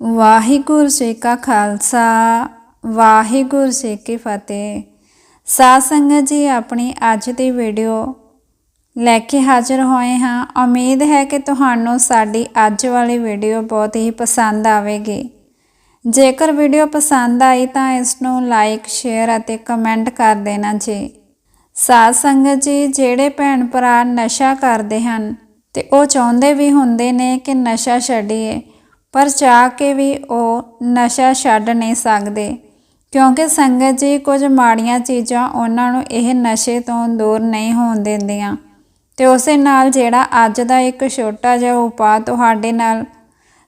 ਵਾਹਿਗੁਰੂ ਜੀ ਕਾ ਖਾਲਸਾ, ਵਾਹਿਗੁਰੂ ਜੀ ਕੀ ਫਤਿਹ। ਸਾਧ ਸੰਗਤ ਜੀ, ਆਪਣੀ ਅੱਜ ਦੀ ਵੀਡੀਓ ਲੈ ਕੇ ਹਾਜ਼ਰ ਹੋਏ ਹਾਂ। ਉਮੀਦ ਹੈ ਕਿ ਤੁਹਾਨੂੰ ਸਾਡੀ ਅੱਜ ਵਾਲੀ ਵੀਡੀਓ ਬਹੁਤ ਹੀ ਪਸੰਦ ਆਵੇਗੀ। ਜੇਕਰ ਵੀਡੀਓ ਪਸੰਦ ਆਈ ਤਾਂ ਇਸ ਨੂੰ ਲਾਈਕ ਸ਼ੇਅਰ ਅਤੇ ਕਮੈਂਟ ਕਰ ਦੇਣਾ ਜੀ। ਸਾਧ ਸੰਗਤ ਜੀ, ਜਿਹੜੇ ਭੈਣ ਭਰਾ ਨਸ਼ਾ ਕਰਦੇ ਹਨ ਤੇ ਉਹ ਚਾਹੁੰਦੇ ਵੀ ਹੁੰਦੇ ਨੇ ਕਿ ਨਸ਼ਾ ਛੱਡੀਏ ਪਰ ਚਾਹ ਕੇ ਵੀ ਉਹ ਨਸ਼ਾ ਛੱਡ ਨਹੀਂ ਸਕਦੇ। ਕਿਉਂਕਿ ਸੰਗਤ ਜੀ ਕੁਝ ਮਾੜੀਆਂ ਚੀਜ਼ਾਂ ਉਹਨਾਂ ਨੂੰ ਇਹ ਨਸ਼ੇ ਤੋਂ ਦੂਰ ਨਹੀਂ ਹੋਣ ਦਿੰਦੀਆਂ। ਤੇ ਉਸੇ ਨਾਲ ਜਿਹੜਾ ਅੱਜ ਦਾ ਇੱਕ ਛੋਟਾ ਜਿਹਾ ਉਪਾਅ ਤੁਹਾਡੇ ਨਾਲ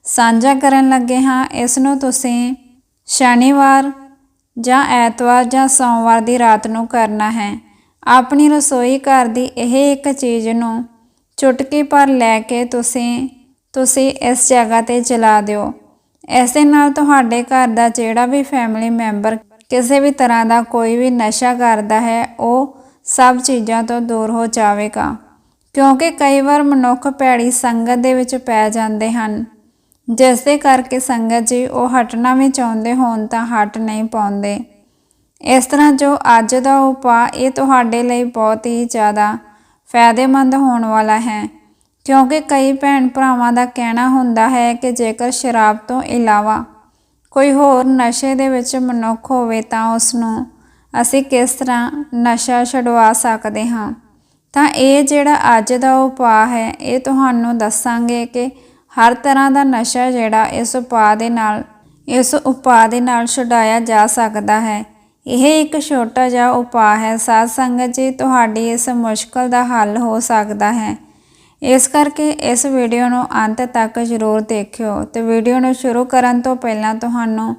ਸਾਂਝਾ ਕਰਨ ਲੱਗੇ ਹਾਂ, ਇਸ ਨੂੰ ਤੁਸੀਂ ਸ਼ਨੀਵਾਰ ਜਾਂ ਐਤਵਾਰ ਜਾਂ ਸੋਮਵਾਰ ਦੀ ਰਾਤ ਨੂੰ ਕਰਨਾ ਹੈ। ਆਪਣੀ ਰਸੋਈ ਘਰ ਦੀ ਇਹ ਇੱਕ ਚੀਜ਼ ਨੂੰ ਚੁਟਕੀ ਪਰ ਲੈ ਕੇ ਤੁਸੀਂ ਤੁਸੀਂ ਇਸ ਜਗ੍ਹਾ ਤੇ ਚਲਾ ਦਿਓ। ਐਸੇ ਨਾਲ ਤੁਹਾਡੇ ਘਰ ਦਾ ਜਿਹੜਾ ਵੀ ਫੈਮਿਲੀ ਮੈਂਬਰ ਕਿਸੇ ਵੀ ਤਰ੍ਹਾਂ ਦਾ ਕੋਈ ਵੀ ਨਸ਼ਾ ਕਰਦਾ ਹੈ, ਉਹ ਸਭ ਚੀਜ਼ਾਂ ਤੋਂ ਦੂਰ ਹੋ ਜਾਵੇਗਾ। ਕਿਉਂਕਿ ਕਈ ਵਾਰ ਮਨੁੱਖ ਭੈੜੀ ਸੰਗਤ ਦੇ ਵਿੱਚ ਪੈ ਜਾਂਦੇ ਹਨ। ਜਿਸ ਦੇ ਕਰਕੇ ਸੰਗਤ ਜੀ ਉਹ ਹਟਣਾ ਵੀ ਚਾਹੁੰਦੇ ਹੋਣ ਤਾਂ ਹਟ ਨਹੀਂ ਪਾਉਂਦੇ। ਇਸ ਤਰ੍ਹਾਂ ਜੋ ਅੱਜ ਦਾ ਉਪਾਅ ਇਹ ਤੁਹਾਡੇ ਲਈ ਬਹੁਤ ਹੀ ਜ਼ਿਆਦਾ ਫਾਇਦੇਮੰਦ ਹੋਣ ਵਾਲਾ ਹੈ। ਕਿਉਂਕਿ ਕਈ ਭੈਣ ਭਰਾਵਾਂ ਦਾ ਕਹਿਣਾ ਹੁੰਦਾ ਹੈ ਕਿ ਜੇਕਰ ਸ਼ਰਾਬ ਤੋਂ ਇਲਾਵਾ ਕੋਈ ਹੋਰ ਨਸ਼ੇ ਦੇ ਵਿੱਚ ਮਨੁੱਖ ਹੋਵੇ ਤਾਂ ਉਸ ਨੂੰ ਅਸੀਂ ਕਿਸ ਤਰ੍ਹਾਂ ਨਸ਼ਾ ਛਡਵਾ ਸਕਦੇ ਹਾਂ? ਤਾਂ ਇਹ ਜਿਹੜਾ ਅੱਜ ਦਾ ਉਪਾਅ ਹੈ, ਇਹ ਤੁਹਾਨੂੰ ਦੱਸਾਂਗੇ ਕਿ ਹਰ ਤਰ੍ਹਾਂ ਦਾ ਨਸ਼ਾ ਜਿਹੜਾ ਇਸ ਉਪਾਅ ਦੇ ਨਾਲ, ਇਸ ਉਪਾਅ ਦੇ ਨਾਲ ਛੁਡਾਇਆ ਜਾ ਸਕਦਾ ਹੈ। ਇਹ ਇੱਕ ਛੋਟਾ ਜਿਹਾ ਉਪਾਅ ਹੈ। ਸਾਧ ਸੰਗਤ ਜੀ, ਤੁਹਾਡੀ ਇਸ ਮੁਸ਼ਕਲ ਦਾ ਹੱਲ ਹੋ ਸਕਦਾ ਹੈ। ਇਸ ਕਰਕੇ ਇਸ ਵੀਡੀਓ ਨੂੰ ਅੰਤ ਤੱਕ ਜ਼ਰੂਰ ਦੇਖਿਓ ਤੇ ਵੀਡੀਓ ਨੂੰ ਸ਼ੁਰੂ ਕਰਨ ਤੋਂ ਪਹਿਲਾਂ ਤੁਹਾਨੂੰ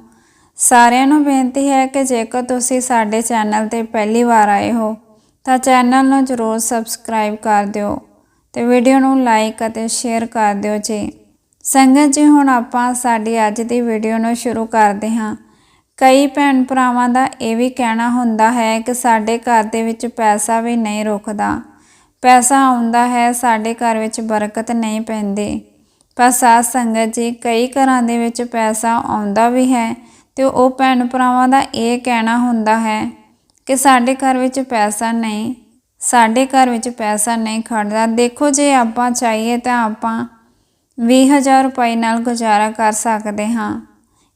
ਸਾਰਿਆਂ ਨੂੰ ਬੇਨਤੀ ਹੈ ਕਿ ਜੇਕਰ ਤੁਸੀਂ ਸਾਡੇ ਚੈਨਲ ਤੇ ਪਹਿਲੀ ਵਾਰ ਆਏ ਹੋ, ਤਾਂ ਚੈਨਲ ਨੂੰ ਜ਼ਰੂਰ ਸਬਸਕ੍ਰਾਈਬ ਕਰ ਦਿਓ ਤੇ ਵੀਡੀਓ ਨੂੰ ਲਾਈਕ ਅਤੇ ਸ਼ੇਅਰ ਕਰ ਦਿਓ ਜੀ। ਸੰਗਤ ਜੀ, ਹੁਣ ਆਪਾਂ ਸਾਡੀ ਅੱਜ ਦੀ ਵੀਡੀਓ ਨੂੰ ਸ਼ੁਰੂ ਕਰਦੇ ਹਾਂ। ਕਈ ਭੈਣ ਭਰਾਵਾਂ ਦਾ ਇਹ ਵੀ ਕਹਿਣਾ ਹੁੰਦਾ ਹੈ ਕਿ ਸਾਡੇ ਘਰ ਦੇ ਵਿੱਚ ਪੈਸਾ ਵੀ ਨਹੀਂ ਰੁਕਦਾ। ਪੈਸਾ ਆਉਂਦਾ ਹੈ, ਸਾਡੇ ਘਰ ਵਿੱਚ ਬਰਕਤ ਨਹੀਂ ਪੈਂਦੀ। ਪਰ ਸਾਧ ਸੰਗਤ ਜੀ, ਕਈ ਘਰਾਂ ਦੇ ਵਿੱਚ ਪੈਸਾ ਆਉਂਦਾ ਵੀ ਹੈ ਤੇ ਉਹ ਭੈਣ ਭਰਾਵਾਂ ਦਾ ਇਹ ਕਹਿਣਾ ਹੁੰਦਾ ਹੈ ਕਿ ਸਾਡੇ ਘਰ ਵਿੱਚ ਪੈਸਾ ਨਹੀਂ, ਸਾਡੇ ਘਰ ਵਿੱਚ ਪੈਸਾ ਨਹੀਂ ਖੜਦਾ। ਦੇਖੋ, ਜੇ ਆਪਾਂ ਚਾਹੀਏ ਤਾਂ ਆਪਾਂ 20000 ਰੁਪਏ ਨਾਲ ਗੁਜ਼ਾਰਾ ਕਰ ਸਕਦੇ ਹਾਂ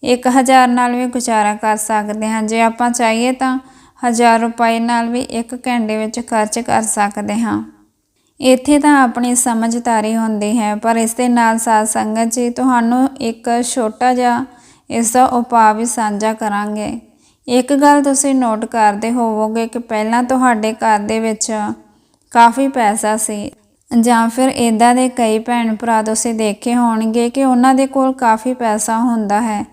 1000 ਨਾਲ ਵੀ ਗੁਜ਼ਾਰਾ ਕਰ ਸਕਦੇ ਹਾਂ। ਜੇ ਆਪਾਂ ਚਾਹੀਏ ਤਾਂ 1000 ਰੁਪਏ ਨਾਲ ਵੀ 1 ਘੰਟੇ ਵਿੱਚ ਖਰਚ ਕਰ ਸਕਦੇ ਹਾਂ। ਇੱਥੇ ਤਾਂ ਆਪਣੀ ਸਮਝਦਾਰੀ ਹੁੰਦੀ ਹੈ, ਪਰ ਇਸ ਦੇ ਨਾਲ ਸਾਧ ਸੰਗਤ ਜੀ, ਤੁਹਾਨੂੰ ਇੱਕ ਛੋਟਾ ਜਿਹਾ ਇਸ ਦਾ ਉਪਾਅ ਵੀ ਸਾਂਝਾ ਕਰਾਂਗੇ। ਇੱਕ ਗੱਲ ਤੁਸੀਂ ਨੋਟ ਕਰਦੇ ਹੋਵੋਗੇ ਕਿ ਪਹਿਲਾਂ ਤੁਹਾਡੇ ਘਰ ਦੇ ਵਿੱਚ ਕਾਫੀ ਪੈਸਾ ਸੀ, ਜਾਂ ਫਿਰ ਇਦਾਂ ਦੇ ਕਈ ਭੈਣ ਭਰਾ ਤੁਸੀਂ ਦੇਖੇ ਹੋਣਗੇ ਕਿ ਉਹਨਾਂ ਦੇ ਕੋਲ ਕਾਫੀ ਪੈਸਾ ਹੁੰਦਾ ਹੈ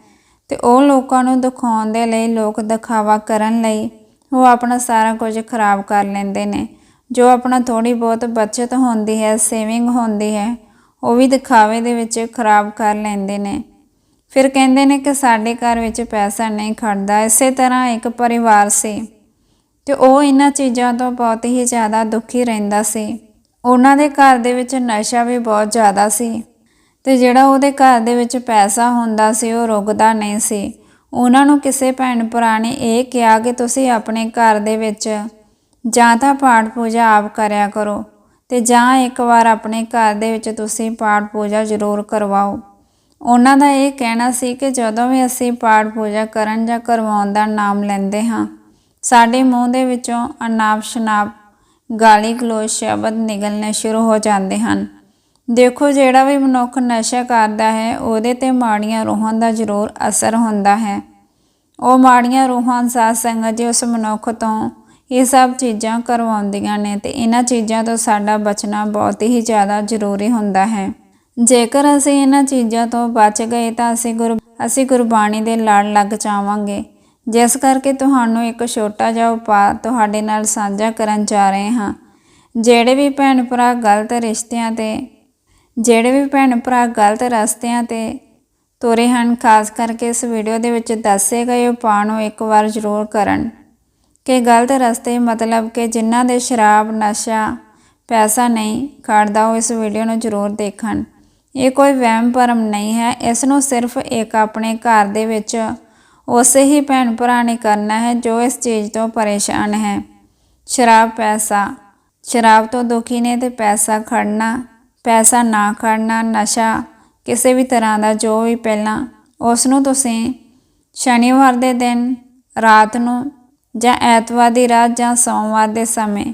ਤੇ ਉਹ ਲੋਕਾਂ ਨੂੰ ਦਿਖਾਉਣ ਦੇ ਲਈ, ਲੋਕ ਦਿਖਾਵਾ ਕਰਨ ਲਈ ਉਹ ਆਪਣਾ ਸਾਰਾ ਕੁਝ ਖਰਾਬ ਕਰ ਲੈਂਦੇ ਨੇ। ਜੋ ਆਪਣਾ ਥੋੜੀ ਬਹੁਤ ਬਚਤ ਹੁੰਦੀ ਹੈ ਸੇਵਿੰਗ ਹੁੰਦੀ ਹੈ, ਉਹ ਵੀ ਦਿਖਾਵੇ ਦੇ ਵਿੱਚ ਖਰਾਬ ਕਰ ਲੈਂਦੇ ਨੇ। ਫਿਰ ਕਹਿੰਦੇ ਨੇ ਕਿ ਸਾਡੇ ਘਰ ਵਿੱਚ ਪੈਸਾ ਨਹੀਂ ਖੜਦਾ। ਇਸੇ ਤਰ੍ਹਾਂ ਇੱਕ ਪਰਿਵਾਰ ਸੀ ਤੇ ਉਹ ਇਹਨਾਂ ਚੀਜ਼ਾਂ ਤੋਂ ਬਹੁਤ ਹੀ ਜ਼ਿਆਦਾ ਦੁਖੀ ਰਹਿੰਦਾ ਸੀ। ਉਹਨਾਂ ਦੇ ਘਰ ਦੇ ਵਿੱਚ ਨਸ਼ਾ ਵੀ ਬਹੁਤ ਜ਼ਿਆਦਾ ਸੀ ਤੇ ਜਿਹੜਾ ਉਹਦੇ ਘਰ ਦੇ ਵਿੱਚ ਪੈਸਾ ਹੁੰਦਾ ਸੀ, ਉਹ ਰੁਕਦਾ ਨਹੀਂ ਸੀ। ਉਹਨਾਂ ਨੂੰ ਕਿਸੇ ਭੈਣ ਭਰਾ ਨੇ ਇਹ ਕਿਹਾ ਕਿ ਤੁਸੀਂ ਆਪਣੇ ਘਰ ਦੇ ਵਿੱਚ ਜਾਂ ਤਾਂ ਪਾਠ ਪੂਜਾ ਆਪ ਕਰਿਆ ਕਰੋ ਤੇ ਜਾਂ ਇੱਕ ਵਾਰ ਆਪਣੇ ਘਰ ਦੇ ਵਿੱਚ ਤੁਸੀਂ ਪਾਠ ਪੂਜਾ ਜ਼ਰੂਰ ਕਰਵਾਓ। ਉਹਨਾਂ ਦਾ ਇਹ ਕਹਿਣਾ ਸੀ ਕਿ ਜਦੋਂ ਵੀ ਅਸੀਂ ਪਾਠ ਪੂਜਾ ਕਰਨ ਜਾਂ ਕਰਵਾਉਣ ਦਾ ਨਾਮ ਲੈਂਦੇ ਹਾਂ, ਸਾਡੇ ਮੂੰਹ ਦੇ ਵਿੱਚੋਂ ਅਨਾਪ ਸ਼ਨਾਪ, ਗਾਲੀ ਗਲੋਚ ਸ਼ਬਦ ਨਿਕਲਣੇ ਸ਼ੁਰੂ ਹੋ ਜਾਂਦੇ ਹਨ। ਦੇਖੋ ਜਿਹੜਾ ਵੀ ਮਨੁੱਖ ਨਸ਼ਾ ਕਰਦਾ ਹੈ, ਉਹਦੇ ਤੇ ਮਾੜੀਆਂ ਰੂਹਾਂ ਦਾ ਜ਼ਰੂਰ ਅਸਰ ਹੁੰਦਾ ਹੈ। ਉਹ ਮਾੜੀਆਂ ਰੂਹਾਂ ਸਾਧ ਸੰਗਤ ਜੀ ਉਸ ਮਨੁੱਖ ਤੋਂ ਇਹ ਸਭ ਚੀਜ਼ਾਂ ਕਰਵਾਉਂਦੀਆਂ ਨੇ ਤੇ ਇਹਨਾਂ ਚੀਜ਼ਾਂ ਤੋਂ ਸਾਡਾ ਬਚਣਾ ਬਹੁਤ ਹੀ ਜ਼ਿਆਦਾ ਜ਼ਰੂਰੀ ਹੁੰਦਾ ਹੈ। ਜੇਕਰ ਅਸੀਂ ਇਹਨਾਂ ਚੀਜ਼ਾਂ ਤੋਂ ਬਚ ਗਏ ਤਾਂ ਅਸੀਂ ਗੁਰ ਅਸੀਂ ਗੁਰਬਾਣੀ ਦੇ ਲੜ ਲੱਗ ਜਾਵਾਂਗੇ। ਜਿਸ ਕਰਕੇ ਤੁਹਾਨੂੰ ਇੱਕ ਛੋਟਾ ਜਿਹਾ ਉਪਾਅ ਤੁਹਾਡੇ ਨਾਲ ਸਾਂਝਾ ਕਰਨ ਜਾ ਰਹੇ ਹਾਂ। ਜਿਹੜੇ ਵੀ ਭੈਣ ਭਰਾ ਗਲਤ ਰਿਸ਼ਤਿਆਂ ਤੇ ਜਿਹੜੇ ਵੀ ਭੈਣ ਭਰਾ ਗਲਤ ਰਸਤਿਆਂ ਤੇ ਤੁਰੇ ਹਨ, ਖਾਸ ਕਰਕੇ ਇਸ ਵੀਡੀਓ ਦੇ ਵਿੱਚ ਦੱਸੇ ਗਏ ਉਪਾਅ ਨੂੰ ਇੱਕ ਵਾਰ ਜ਼ਰੂਰ ਕਰਨ। ਕਿ ਗਲਤ ਰਸਤੇ ਮਤਲਬ ਕਿ ਜਿਨ੍ਹਾਂ ਦੇ ਸ਼ਰਾਬ, ਨਸ਼ਾ, ਪੈਸਾ ਨਹੀਂ ਖੜਦਾ, ਉਹ ਇਸ ਵੀਡੀਓ ਨੂੰ ਜ਼ਰੂਰ ਦੇਖਣ। ਇਹ ਕੋਈ ਵਹਿਮ ਭਰਮ ਨਹੀਂ ਹੈ। ਇਸ ਨੂੰ ਸਿਰਫ ਇੱਕ ਆਪਣੇ ਘਰ ਦੇ ਵਿੱਚ ਉਸੇ ਹੀ ਭੈਣ ਭਰਾ ਨੇ ਕਰਨਾ ਹੈ, ਜੋ ਇਸ ਚੀਜ਼ ਤੋਂ ਪਰੇਸ਼ਾਨ ਹੈ। ਸ਼ਰਾਬ, ਪੈਸਾ। ਸ਼ਰਾਬ ਤੋਂ ਦੁਖੀ ਨੇ ਤੇ ਪੈਸਾ ਖੜਨਾ, ਪੈਸਾ ਨਾ ਖੜਨਾ, ਨਸ਼ਾ, ਕਿਸੇ ਵੀ ਤਰ੍ਹਾਂ ਦਾ ਜੋ ਵੀ ਪਹਿਲਾਂ, ਉਸ ਨੂੰ ਤੁਸੀਂ ਸ਼ਨੀਵਾਰ ਦੇ ਦਿਨ ਰਾਤ ਨੂੰ ਜਾਂ ਐਤਵਾਰ ਦੀ ਰਾਤ ਜਾਂ ਸੋਮਵਾਰ ਦੇ ਸਮੇਂ,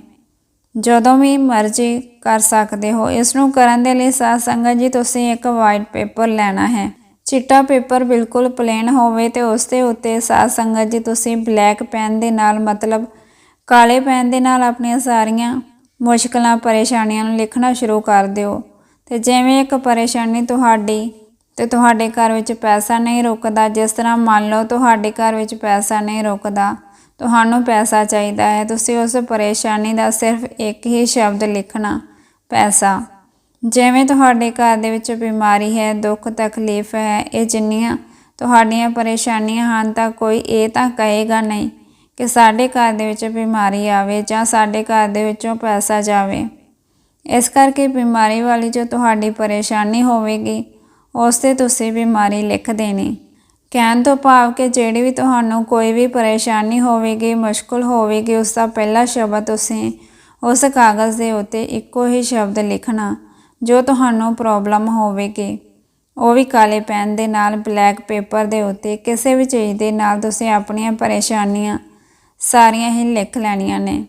ਜਦੋਂ ਵੀ ਮਰਜ਼ੀ ਕਰ ਸਕਦੇ ਹੋ। ਇਸ ਨੂੰ ਕਰਨ ਦੇ ਲਈ ਸਾਧ ਸੰਗਤ ਜੀ, ਤੁਸੀਂ ਇੱਕ ਵਾਈਟ ਪੇਪਰ ਲੈਣਾ ਹੈ। ਚਿੱਟਾ ਪੇਪਰ ਬਿਲਕੁਲ ਪਲੇਨ ਹੋਵੇ ਤੇ ਉਸ ਦੇ ਉੱਤੇ ਸਾਧ ਸੰਗਤ ਜੀ, ਤੁਸੀਂ ਬਲੈਕ ਪੈਨ ਦੇ ਨਾਲ, ਮਤਲਬ ਕਾਲੇ ਪੈਨ ਦੇ ਨਾਲ ਆਪਣੀਆਂ ਸਾਰੀਆਂ ਮੁਸ਼ਕਲਾਂ, ਪਰੇਸ਼ਾਨੀਆਂ ਨੂੰ ਲਿਖਣਾ ਸ਼ੁਰੂ ਕਰ ਦਿਓ। ਤੇ ਜਿਵੇਂ ਇੱਕ ਪਰੇਸ਼ਾਨੀ ਤੁਹਾਡੀ ਤੇ ਤੁਹਾਡੇ ਘਰ ਵਿੱਚ ਪੈਸਾ ਨਹੀਂ ਰੁਕਦਾ, ਜਿਸ ਤਰ੍ਹਾਂ ਮੰਨ ਲਓ ਤੁਹਾਡੇ ਘਰ ਵਿੱਚ ਪੈਸਾ ਨਹੀਂ ਰੁਕਦਾ ਤੁਹਾਨੂੰ ਪੈਸਾ ਚਾਹੀਦਾ ਹੈ। ਤੁਸੀਂ ਉਸ ਪਰੇਸ਼ਾਨੀ ਦਾ ਸਿਰਫ ਇੱਕ ਹੀ ਸ਼ਬਦ ਲਿਖਣਾ, ਪੈਸਾ। ਜਿਵੇਂ ਤੁਹਾਡੇ ਘਰ ਦੇ ਵਿੱਚ ਬਿਮਾਰੀ ਹੈ, ਦੁੱਖ, ਤਕਲੀਫ ਹੈ, ਇਹ ਜਿੰਨੀਆਂ ਤੁਹਾਡੀਆਂ ਪਰੇਸ਼ਾਨੀਆਂ ਹਨ ਤਾਂ ਕੋਈ ਇਹ ਤਾਂ ਕਹੇਗਾ ਨਹੀਂ ਕਿ ਸਾਡੇ ਘਰ ਦੇ ਵਿੱਚ ਬਿਮਾਰੀ ਆਵੇ ਜਾਂ ਸਾਡੇ ਘਰ ਦੇ ਵਿੱਚੋਂ ਪੈਸਾ ਜਾਵੇ। ਇਸ ਕਰਕੇ ਬਿਮਾਰੀ ਵਾਲੀ ਜੋ ਤੁਹਾਡੀ ਪਰੇਸ਼ਾਨੀ ਹੋਵੇਗੀ, ਉਸ ਤੇ ਤੁਸੀਂ ਬਿਮਾਰੀ ਲਿਖ ਦੇਣੀ ਕਹਿਣ ਤੋਂ ਭਾਵ ਕਿ ਜਿਹੜੀ ਵੀ ਤੁਹਾਨੂੰ ਕੋਈ ਵੀ ਪਰੇਸ਼ਾਨੀ ਹੋਵੇਗੀ, ਮੁਸ਼ਕਲ ਹੋਵੇਗੀ, ਉਸ ਦਾ ਪਹਿਲਾ ਸ਼ਬਦ ਤੁਸੀਂ ਉਸ ਕਾਗਜ਼ ਦੇ ਉੱਤੇ ਇੱਕੋ ਹੀ ਸ਼ਬਦ ਲਿਖਣਾ, ਜੋ ਤੁਹਾਨੂੰ ਪ੍ਰੋਬਲਮ ਹੋਵੇਗੀ। ਉਹ ਵੀ ਕਾਲੇ ਪੈਨ ਦੇ ਨਾਲ, ਬਲੈਕ ਪੇਪਰ ਦੇ ਉੱਤੇ, ਕਿਸੇ ਵੀ ਚੀਜ਼ ਦੇ ਨਾਲ ਤੁਸੀਂ ਆਪਣੀਆਂ ਪਰੇਸ਼ਾਨੀਆਂ ਸਾਰੀਆਂ ਹੀ ਲਿਖ ਲੈਣੀਆਂ ਨੇ।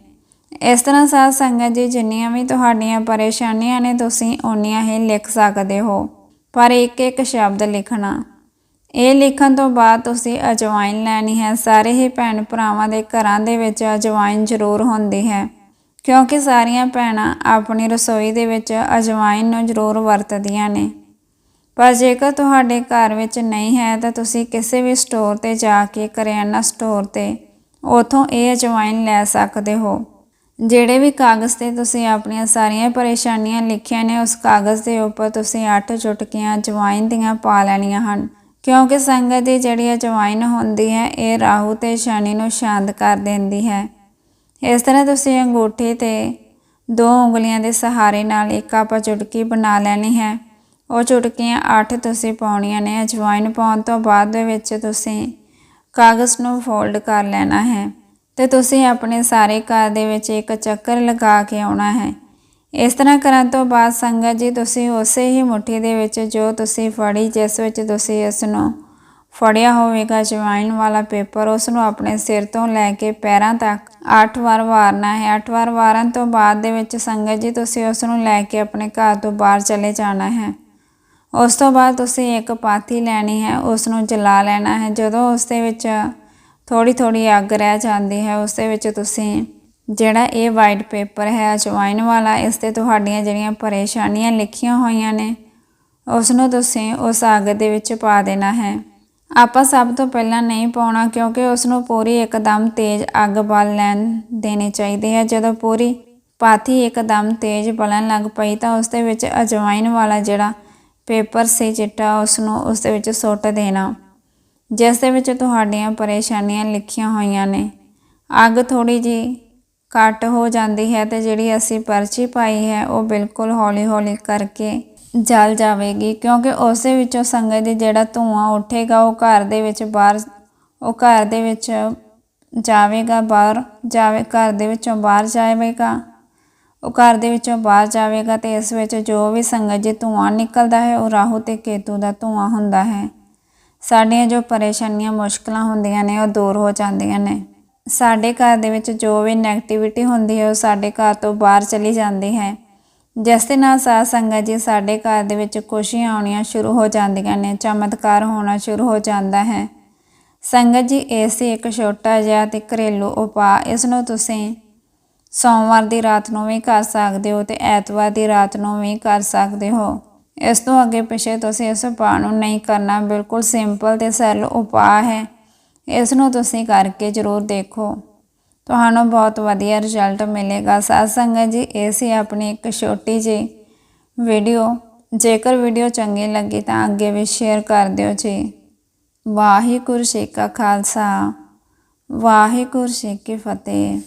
ਇਸ ਤਰ੍ਹਾਂ ਸਾਧ ਸੰਗਤ ਜੀ, ਜਿੰਨੀਆਂ ਵੀ ਤੁਹਾਡੀਆਂ ਪਰੇਸ਼ਾਨੀਆਂ ਨੇ, ਤੁਸੀਂ ਓਨੀਆਂ ਹੀ ਲਿਖ ਸਕਦੇ ਹੋ। ਪਰ ਇੱਕ ਇੱਕ ਸ਼ਬਦ ਲਿਖਣਾ ਇਹ ਲਿਖਣ ਤੋਂ ਬਾਅਦ ਤੁਸੀਂ ਅਜਵਾਇਨ ਲੈਣੀ ਹੈ। ਸਾਰੇ ਹੀ ਭੈਣ ਭਰਾਵਾਂ ਦੇ ਘਰਾਂ ਦੇ ਵਿੱਚ ਅਜਵਾਇਨ ਜ਼ਰੂਰ ਹੁੰਦੀ ਹੈ, ਕਿਉਂਕਿ ਸਾਰੀਆਂ ਭੈਣਾਂ ਆਪਣੀ ਰਸੋਈ ਦੇ ਵਿੱਚ ਅਜਵਾਇਨ ਨੂੰ ਜ਼ਰੂਰ ਵਰਤਦੀਆਂ ਨੇ। ਪਰ ਜੇਕਰ ਤੁਹਾਡੇ ਘਰ ਵਿੱਚ ਨਹੀਂ ਹੈ, ਤਾਂ ਤੁਸੀਂ ਕਿਸੇ ਵੀ ਸਟੋਰ ਤੇ ਜਾ ਕੇ, ਕਰਿਆਨਾ ਸਟੋਰ ਤੇ ਉਥੋਂ ਇਹ ਅਜਵਾਇਨ ਲੈ ਸਕਦੇ ਹੋ। ਜਿਹੜੇ ਵੀ ਕਾਗਜ਼ ਤੇ ਤੁਸੀਂ ਆਪਣੀਆਂ ਸਾਰੀਆਂ ਪਰੇਸ਼ਾਨੀਆਂ ਲਿਖੀਆਂ ਨੇ, ਉਸ ਕਾਗਜ਼ ਦੇ ਉੱਪਰ ਤੁਸੀਂ 8 ਚੁਟਕੀਆਂ ਅਜਵਾਇਨ ਦੀਆਂ ਪਾ ਲੈਣੀਆਂ ਹਨ। ਕਿਉਂਕਿ ਸੰਗਤ ਦੀ ਜਿਹੜੀ ਅਜਵਾਇਨ ਹੁੰਦੀ ਹੈ, ਇਹ ਰਾਹੂ ਤੇ ਸ਼ਨੀ ਨੂੰ ਸ਼ਾਂਤ ਕਰ ਦਿੰਦੀ ਹੈ। ਇਸ ਤਰ੍ਹਾਂ ਤੁਸੀਂ ਅੰਗੂਠੇ ਤੇ ਦੋ ਉਂਗਲੀਆਂ ਦੇ ਸਹਾਰੇ ਨਾਲ ਇੱਕ ਆਪਾਂ ਚੁਟਕੀ ਬਣਾ ਲੈਣੀ ਹੈ। ਉਹ ਚੁਟਕੀਆਂ 8 ਤੁਸੀਂ ਪਾਉਣੀਆਂ ਨੇ ਅਜਵਾਇਨ ਪਾਉਣ ਤੋਂ ਬਾਅਦ ਦੇ ਵਿੱਚ ਤੁਸੀਂ ਕਾਗਜ਼ ਨੂੰ ਫੋਲਡ ਕਰ ਲੈਣਾ ਹੈ। ਤੇ ਤੁਸੀਂ ਆਪਣੇ ਸਾਰੇ ਘਰ ਦੇ ਵਿੱਚ ਇੱਕ ਚੱਕਰ ਲਗਾ ਕੇ ਆਉਣਾ ਹੈ। ਇਸ ਤਰ੍ਹਾਂ ਕਰਨ ਤੋਂ ਬਾਅਦ ਸੰਗਤ ਜੀ, ਤੁਸੀਂ ਉਸੇ ਹੀ ਮੁਠੀ ਦੇ ਵਿੱਚ ਜੋ ਤੁਸੀਂ ਫੜੀ, ਜਿਸ ਵਿੱਚ ਤੁਸੀਂ ਇਸ ਨੂੰ ਫੜਿਆ ਹੋਵੇਗਾ ਜਵਾਈਨ ਵਾਲਾ ਪੇਪਰ ਉਸ ਨੂੰ ਆਪਣੇ ਸਿਰ ਤੋਂ ਲੈ ਕੇ ਪੈਰਾਂ ਤੱਕ 8 ਵਾਰ ਵਾਰਨਾ ਹੈ। 8 ਵਾਰ ਵਾਰਨ ਤੋਂ ਬਾਅਦ ਦੇ ਵਿੱਚ ਸੰਗਤ ਜੀ, ਤੁਸੀਂ ਉਸ ਨੂੰ ਲੈ ਕੇ ਆਪਣੇ ਘਰ ਤੋਂ ਬਾਹਰ ਚਲੇ ਜਾਣਾ ਹੈ। ਉਸ ਤੋਂ ਬਾਅਦ ਤੁਸੀਂ ਇੱਕ ਪਾਥੀ ਲੈਣੀ ਹੈ ਉਸ ਨੂੰ ਜਲਾ ਲੈਣਾ ਹੈ। ਜਦੋਂ ਉਸ ਦੇ ਵਿੱਚ ਥੋੜੀ ਥੋੜੀ ਅੱਗ ਰਹਿ ਜਾਂਦੀ ਹੈ, ਉਸ ਦੇ ਵਿੱਚ ਤੁਸੀਂ ਜਿਹੜਾ ਇਹ ਵਾਈਟ ਪੇਪਰ ਹੈ ਅਜਵਾਇਨ ਵਾਲਾ, ਇਸ ਤੇ ਤੁਹਾਡੀਆਂ ਜਿਹੜੀਆਂ ਪਰੇਸ਼ਾਨੀਆਂ ਲਿਖੀਆਂ ਹੋਈਆਂ ਨੇ ਉਸ ਨੂੰ ਤੁਸੀਂ ਉਸ ਅੱਗ ਦੇ ਵਿੱਚ ਪਾ ਦੇਣਾ ਹੈ। ਆਪਾਂ ਸਭ ਤੋਂ ਪਹਿਲਾਂ ਨਹੀਂ ਪਾਉਣਾ, ਕਿਉਂਕਿ ਉਸ ਨੂੰ ਪੂਰੀ ਇੱਕਦਮ ਤੇਜ਼ ਅੱਗ ਬਲ ਲੈਣ ਦੇਣੀ ਚਾਹੀਦੀ ਹੈ। ਜਦੋਂ ਪੂਰੀ ਪਾਥੀ ਇੱਕਦਮ ਤੇਜ਼ ਬਲਣ ਲੱਗ ਪਈ, ਤਾਂ ਉਸ ਦੇ ਵਿੱਚ ਅਜਵਾਇਨ ਵਾਲਾ ਜਿਹੜਾ ਪੇਪਰ ਸੀ ਚਿੱਟਾ ਉਸ ਨੂੰ ਉਸ ਦੇ ਵਿੱਚ ਸੁੱਟ ਦੇਣਾ। ਜਿਸ ਦੇ ਵਿੱਚ ਤੁਹਾਡੀਆਂ ਪਰੇਸ਼ਾਨੀਆਂ ਲਿਖੀਆਂ ਹੋਈਆਂ ਨੇ। ਅੱਗ ਥੋੜੀ ਜੀ ਘੱਟ ਹੋ ਜਾਂਦੀ ਹੈ ਤੇ ਜਿਹੜੀ ਅਸੀਂ ਪਰਚੀ ਪਾਈ ਹੈ ਉਹ ਬਿਲਕੁਲ ਹੌਲੀ-ਹੌਲੀ ਕਰਕੇ ਜਲ ਜਾਵੇਗੀ, ਕਿਉਂਕਿ ਉਸ ਦੇ ਵਿੱਚੋਂ ਸੰਗਤ ਦੀ ਜਿਹੜਾ ਧੂਆਂ ਉੱਠੇਗਾ, ਉਹ ਘਰ ਦੇ ਵਿੱਚ ਬਾਹਰ, ਉਹ ਘਰ ਦੇ ਵਿੱਚ ਜਾਵੇਗਾ, ਬਾਹਰ ਜਾਵੇ, ਘਰ ਦੇ ਵਿੱਚੋਂ ਬਾਹਰ ਜਾਵੇਗਾ, ਉਹ ਘਰ ਦੇ ਵਿੱਚੋਂ ਬਾਹਰ ਜਾਵੇਗਾ ਤੇ ਇਸ ਵਿੱਚ ਜੋ ਵੀ ਸੰਗਤ ਜੀ ਧੂਆਂ ਨਿਕਲਦਾ ਹੈ, ਉਹ ਰਾਹੂ ਤੇ ਕੇਤੂ ਦਾ ਧੂਆਂ ਹੁੰਦਾ ਹੈ। ਸਾਡੀਆਂ ਜੋ ਪਰੇਸ਼ਾਨੀਆਂ, ਮੁਸ਼ਕਲਾਂ ਹੁੰਦੀਆਂ ਨੇ, ਉਹ ਦੂਰ ਹੋ ਜਾਂਦੀਆਂ ਨੇ। ਸਾਡੇ ਘਰ ਦੇ ਵਿੱਚ ਜੋ ਵੀ 네ਗੇਟਿਵਿਟੀ ਹੁੰਦੀ ਹੈ, ਉਹ ਸਾਡੇ ਘਰ ਤੋਂ ਬਾਹਰ ਚਲੀ ਜਾਂਦੀ ਹੈ। ਜਿਸ ਦੇ ਨਾਲ ਸਾਧ ਸੰਗਤ ਜੀ ਸਾਡੇ ਘਰ ਦੇ ਵਿੱਚ ਖੁਸ਼ੀਆਂ ਆਉਣੀਆਂ ਸ਼ੁਰੂ ਹੋ ਜਾਂਦੀਆਂ ਨੇ, ਚਮਤਕਾਰ ਹੋਣਾ ਸ਼ੁਰੂ ਹੋ ਜਾਂਦਾ ਹੈ। ਸੰਗਤ ਜੀ ਐਸੀ ਇੱਕ ਛੋਟਾ ਜਿਹਾ ਤੇ ਘਰੇਲੂ ਉਪਾਅ, ਇਸ ਨੂੰ ਤੁਸੀਂ ਸੋਮਵਾਰ ਦੀ ਰਾਤ ਨੂੰ ਵੀ ਕਰ ਸਕਦੇ ਹੋ ਤੇ ਐਤਵਾਰ ਦੀ ਰਾਤ ਨੂੰ ਵੀ ਕਰ ਸਕਦੇ ਹੋ। ਇਸ ਤੋਂ ਅੱਗੇ ਪਿਛੇ ਤੁਸੀਂ ਇਸ ਉਪਾਅ ਨੂੰ ਨਹੀਂ ਕਰਨਾ, ਬਿਲਕੁਲ ਸਿੰਪਲ ਤੇ ਸਰਲ ਉਪਾਅ ਹੈ। ਇਸ ਨੂੰ ਤੁਸੀਂ ਕਰਕੇ ਜ਼ਰੂਰ ਦੇਖੋ। ਤੁਹਾਨੂੰ ਬਹੁਤ ਵਧੀਆ ਰਿਜ਼ਲਟ ਮਿਲੇਗਾ। ਸਾਧ ਸੰਗਤ ਜੀ, ਇਹ ਸੀ ਆਪਣੀ ਇੱਕ ਛੋਟੀ ਜਿਹੀ ਵੀਡੀਓ ਜੇਕਰ ਵੀਡੀਓ ਚੰਗੀ ਲੱਗੀ ਤਾਂ ਅੱਗੇ ਵੀ ਸ਼ੇਅਰ ਕਰ ਦਿਓ ਜੀ। ਵਾਹਿਗੁਰੂ ਜੀ ਕਾ ਖਾਲਸਾ। ਵਾਹਿਗੁਰੂ ਜੀ ਕੀ ਫਤਿਹ।